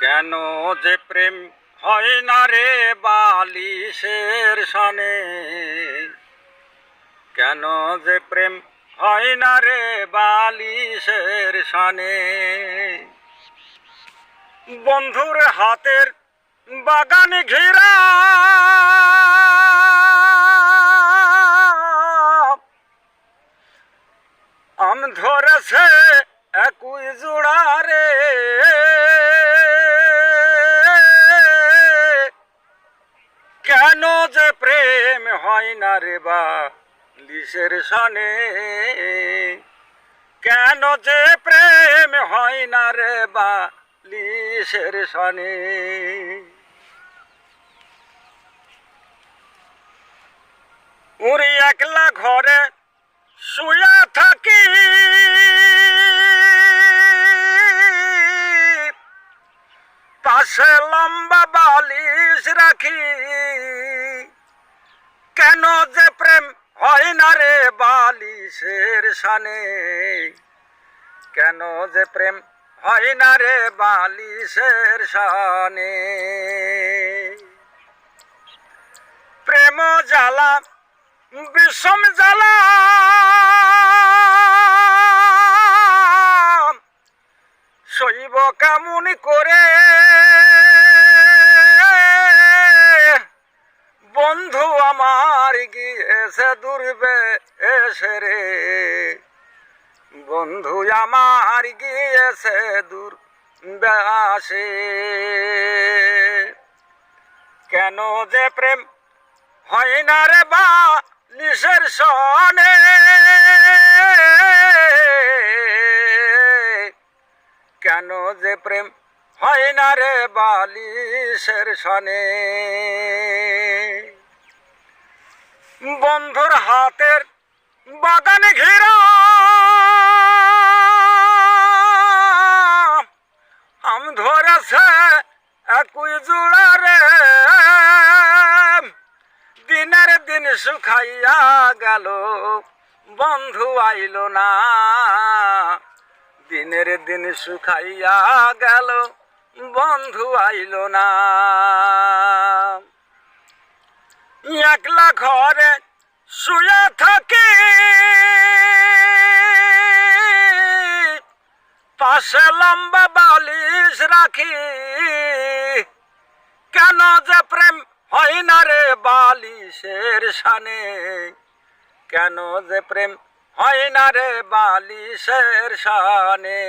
কেন যে প্রেম হয় না রে বালিশের সনে? কেন যে প্রেম হয় না রে বালিশের সনে? বন্ধুর হাতের বাগান ঘেরা। আম ধরেছে একুই জোড়ারে কেন প্রেম হয় না রে বা, লিসের সনে। কেন যে প্রেম হয় না রে বা, লিসের সনে। উড়ি একলা ঘরে শুয়া থাকি। পাশে লম্বা বালিশ রাখি। কেন যে প্রেম হয় না রে বালিশের সানে? কেন যে প্রেম হয় না রে বালিশের সানে? প্রেম জ্বালা, বিষম জ্বালা। শৈব কামুনি করে বন্ধু আমার গিয়েছে দূরবে এসে রে। বন্ধু আমার গিয়েছে দূর বেসে কেন যে প্রেম হয় না রে বা নিশের সনে। কেন যে প্রেম হয় না রে বালিশের সনে। বন্ধুর হাতের বাগানে ঘেরা। আম ধরেছে একুই জোড়া রে। দিনের দিন শুকাইয়া গেল, বন্ধু আইল না। দিনের দিন শুকাইয়া গেল, বন্ধু আইল না। একলা ঘরে শুয়ে থাকি। পাশে লম্বা বালিশ রাখি। কেন যে প্রেম হয় না রে বালিশের সানে? কেন যে প্রেম হয় না রে বালিশের সানে?